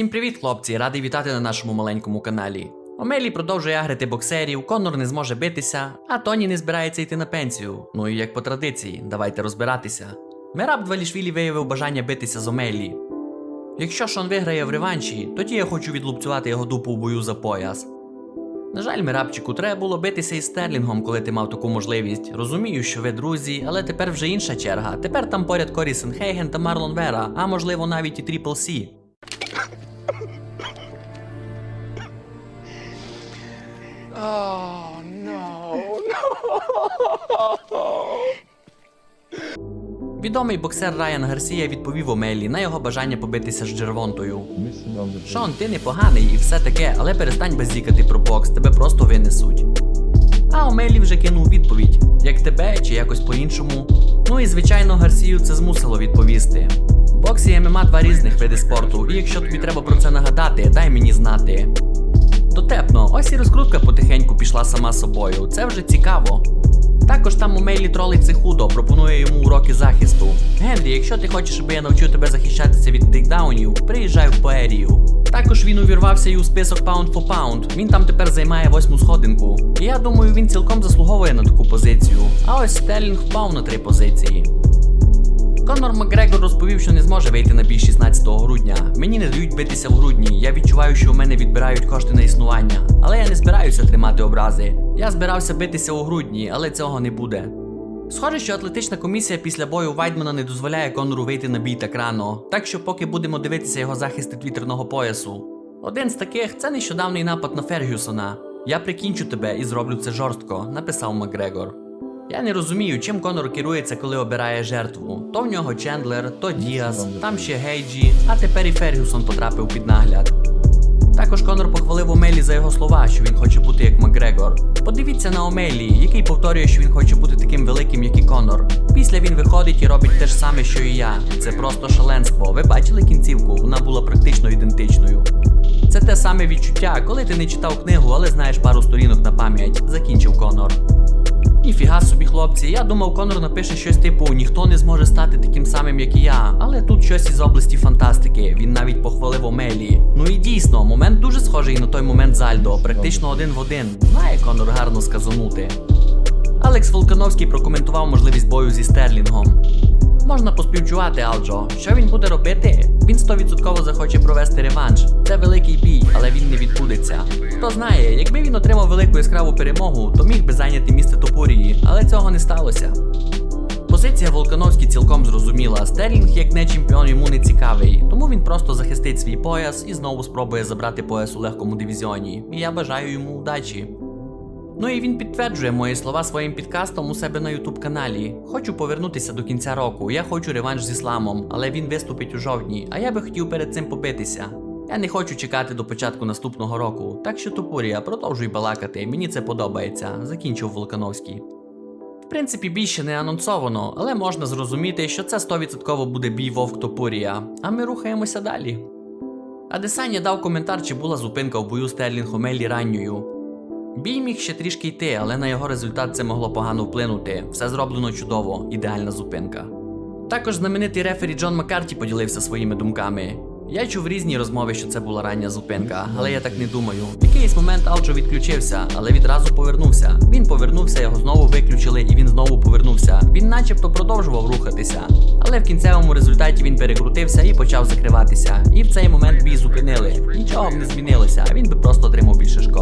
Всім привіт, хлопці! Радий вітати на нашому маленькому каналі. Омелі продовжує агрити боксерів, Конор не зможе битися, а Тоні не збирається йти на пенсію. Ну і як по традиції, давайте розбиратися. Мераб Двалішвілі виявив бажання битися з Омелі. Якщо Шон виграє в реванші, тоді я хочу відлупцювати його дупу в бою за пояс. На жаль, Мерабчику, треба було битися із Стерлінгом, коли ти мав таку можливість. Розумію, що ви друзі, але тепер вже інша черга. Тепер там поряд Корі Сенхейген та Марлон Вера, а можливо навіть і Тріпл Сі. Oh no, Відомий боксер Райан Гарсія відповів Омелі на його бажання побитися з Джервонтою. Шон, ти непоганий і все таке, але перестань базікати про бокс, тебе просто винесуть. А Омелі вже кинув відповідь, як тебе чи якось по-іншому. Ну і звичайно, Гарсію це змусило відповісти. Бокс і ММА два різних види спорту, і якщо тобі треба про це нагадати, дай мені знати. Дотепно, ось і розкрутка потихеньку пішла сама собою. Це вже цікаво. Також там у мейлі тролить це худо, пропонує йому уроки захисту. Генрі, якщо ти хочеш, аби я навчив тебе захищатися від тейкдаунів, приїжджай в поерію. Також він увірвався і у список Pound for Pound. Він там тепер займає восьму сходинку. І я думаю, він цілком заслуговує на таку позицію. А ось Стерлінг впав на три позиції. Конор Макгрегор розповів, що не зможе вийти на бій 16 грудня. Мені не дають битися в грудні. Я відчуваю, що у мене відбирають кошти на існування. Але я не збираюся тримати образи. Я збирався битися у грудні, але цього не буде. Схоже, що атлетична комісія після бою Вайдмана не дозволяє Конору вийти на бій так рано, так що поки будемо дивитися його захисти твіттерного поясу. Один з таких це нещодавний напад на Фергюсона. Я прикінчу тебе і зроблю це жорстко, написав Макгрегор. Я не розумію, чим Конор керується, коли обирає жертву. То в нього Чендлер, то Діас, там ще Гейджі, а тепер і Фергюсон потрапив під нагляд. Також Конор похвалив Омелі за його слова, що він хоче бути як Макгрегор. Подивіться на Омелі, який повторює, що він хоче бути таким великим, як і Конор. Після він виходить і робить те ж саме, що і я. Це просто шаленство. Ви бачили кінцівку? Вона була практично ідентичною. Це те саме відчуття, коли ти не читав книгу, але знаєш пару сторінок на пам'ять, закінчив Конор. Ніфіга собі, хлопці, я думав, Конор напише щось типу ніхто не зможе стати таким самим, як і я. Але тут щось із області фантастики. Він навіть похвалив Омелі. Ну і дійсно, момент дуже схожий на той момент з Альдо, практично один в один. Знає Конор гарно сказанути. Алекс Волкановський прокоментував можливість бою зі Стерлінгом. Можна поспівчувати Алджо. Що він буде робити? Він 100% захоче провести реванш. Це великий бій, але він не відбудеться. Хто знає, якби він отримав велику яскраву перемогу, то міг би зайняти місце Топурії, але цього не сталося. Позиція Волкановський цілком зрозуміла. Стерлінг, як не чемпіон, йому не цікавий, тому він просто захистить свій пояс і знову спробує забрати пояс у легкому дивізіоні. І я бажаю йому удачі. Ну і він підтверджує мої слова своїм підкастом у себе на Ютуб каналі. Хочу повернутися до кінця року. Я хочу реванш з ісламом, але він виступить у жовтні, а я би хотів перед цим побитися. Я не хочу чекати до початку наступного року, так що Топурія, продовжуй балакати, мені це подобається, закінчив Волкановський. В принципі, бій ще не анонсовано, але можна зрозуміти, що це 100% буде бій Вовк Топурія, а ми рухаємося далі. Адесаня дав коментар, чи була зупинка в бою Стерлінг Омелі ранньою. Бій міг ще трішки йти, але на його результат це могло погано вплинути. Все зроблено чудово, ідеальна зупинка. Також знаменитий рефері Джон Маккарті поділився своїми думками. Я чув різні розмови, що це була рання зупинка, але я так не думаю. В якийсь момент Алджо відключився, але відразу повернувся. Він повернувся, його знову виключили, і він знову повернувся. Він начебто продовжував рухатися. Але в кінцевому результаті він перекрутився і почав закриватися. І в цей момент бій зупинили. Нічого б не змінилося, він би просто отримав більше шкоди.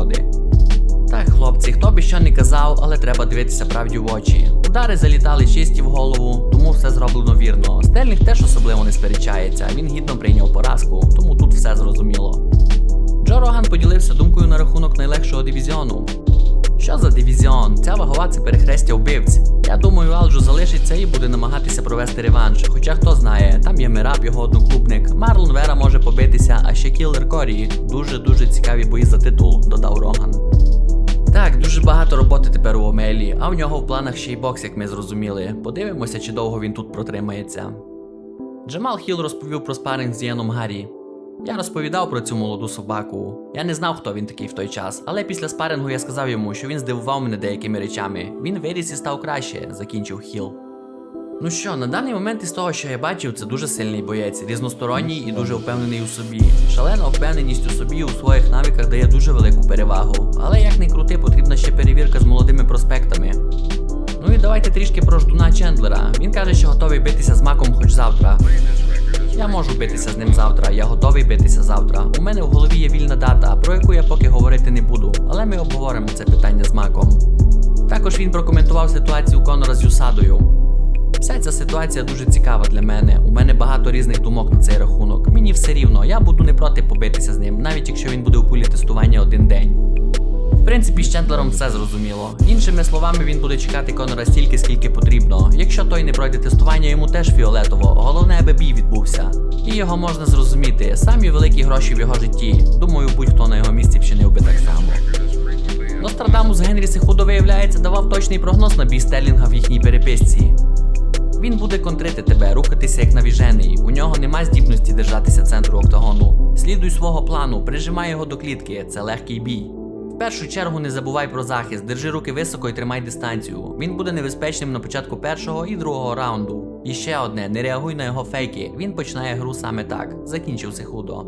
Казав, але треба дивитися правді в очі. Удари залітали чисті в голову, тому все зроблено вірно. Стельник теж особливо не сперечається, він гідно прийняв поразку, тому тут все зрозуміло. Джо Роган поділився думкою на рахунок найлегшого дивізіону. Що за дивізіон? Ця вагова це перехрестя вбивць. Я думаю, Алджо залишиться і буде намагатися провести реванш. Хоча хто знає, там є Мираб, його одноклубник. Марлон Вера може побитися, а ще Кіллер Корі. Дуже дуже цікаві бої за титул, додав Роган. Роботи тепер у Омелі, а в нього в планах ще й бокс, як ми зрозуміли. Подивимося, чи довго він тут протримається. Джамал Хіл розповів про спаринг з Яном Гаррі. Я розповідав про цю молоду собаку. Я не знав, хто він такий в той час, але після спарингу я сказав йому, що він здивував мене деякими речами. Він виріс і став краще, закінчив Хіл. Ну що, на даний момент із того, що я бачив, це дуже сильний боєць, різносторонній і дуже впевнений у собі. Шалена впевненість у собі у своїх навиках дає дуже велику перевагу. Але як не крути, потрібна ще перевірка з молодими проспектами. Ну і давайте трішки про ждуна Чендлера. Він каже, що готовий битися з маком хоч завтра. Я можу битися з ним завтра, я готовий битися завтра. У мене в голові є вільна дата, про яку я поки говорити не буду, але ми обговоримо це питання з маком. Також він прокоментував ситуацію Конора з Юсадою. Вся ця ситуація дуже цікава для мене. У мене багато різних думок на цей рахунок. Мені все рівно, я буду не проти побитися з ним, навіть якщо він буде у пулі тестування один день. В принципі, з Чендлером все зрозуміло. Іншими словами, він буде чекати Конора стільки, скільки потрібно. Якщо той не пройде тестування, йому теж фіолетово. Головне, аби бій відбувся. І його можна зрозуміти. Самі великі гроші в його житті. Думаю, будь-хто на його місці вчинив би так само. Нострадамус Генрі Сихудо, виявляється, давав точний прогноз на бій Стерлінга в їхній переписці. Він буде контрити тебе, рухатися як навіжений. У нього нема здібності держатися центру октагону. Слідуй свого плану, прижимай його до клітки, це легкий бій. В першу чергу не забувай про захист, держи руки високо і тримай дистанцію. Він буде небезпечним на початку першого і другого раунду. І ще одне, не реагуй на його фейки. Він починає гру саме так. Закінчив Сихудо.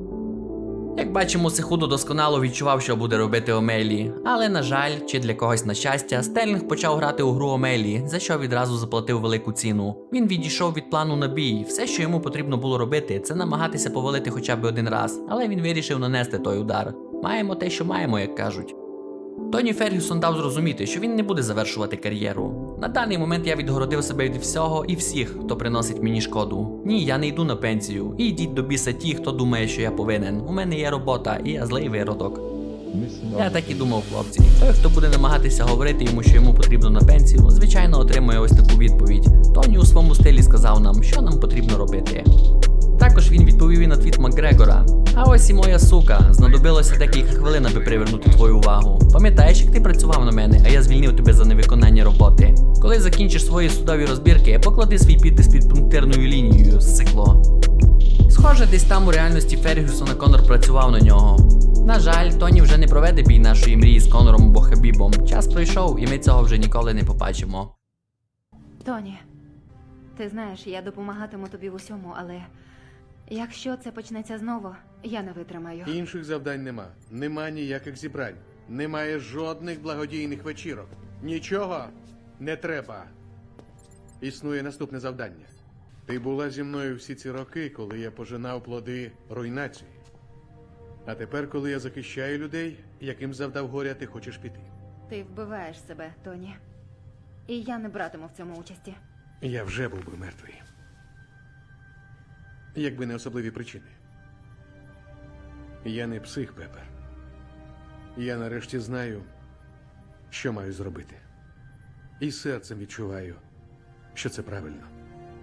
Як бачимо, Сихудо досконало відчував, що буде робити Омелі. Але, на жаль, чи для когось на щастя, Стерлінг почав грати у гру Омелі, за що відразу заплатив велику ціну. Він відійшов від плану на бій. Все, що йому потрібно було робити, це намагатися повалити хоча б один раз, але він вирішив нанести той удар. Маємо те, що маємо, як кажуть. Тоні Фергюсон дав зрозуміти, що він не буде завершувати кар'єру. На даний момент я відгородив себе від всього і всіх, хто приносить мені шкоду. Ні, я не йду на пенсію. І йдіть до біса ті, хто думає, що я повинен. У мене є робота, і я злий виродок. Я так і думав, хлопці. Той, хто буде намагатися говорити йому, що йому потрібно на пенсію, звичайно, отримує ось таку відповідь. Тоні у своєму стилі сказав нам, що нам потрібно робити. Він відповів і на твіт Макгрегора. А ось і моя сука, знадобилося декілька хвилин, аби привернути твою увагу. Пам'ятаєш, як ти працював на мене, а я звільнив тебе за невиконання роботи. Коли закінчиш свої судові розбірки, поклади свій підпис під пунктирною лінією, сикло. Схоже, десь там у реальності Фергюсона Конор працював на нього. На жаль, Тоні вже не проведе бій нашої мрії з Конором або Хабібом. Час пройшов, і ми цього вже ніколи не побачимо. Тоні, ти знаєш, я допомагатиму тобі в усьому, але якщо це почнеться знову, я не витримаю. Інших завдань нема. Нема ніяких зібрань. Немає жодних благодійних вечірок. Нічого не треба. Існує наступне завдання. Ти була зі мною всі ці роки, коли я пожинав плоди руйнації. А тепер, коли я захищаю людей, яким завдав горя, ти хочеш піти. Ти вбиваєш себе, Тоні. І я не братиму в цьому участі. Я вже був би мертвий. Якби не особливі причини. Я не псих, Пепер. Я нарешті знаю, що маю зробити. І серцем відчуваю, що це правильно.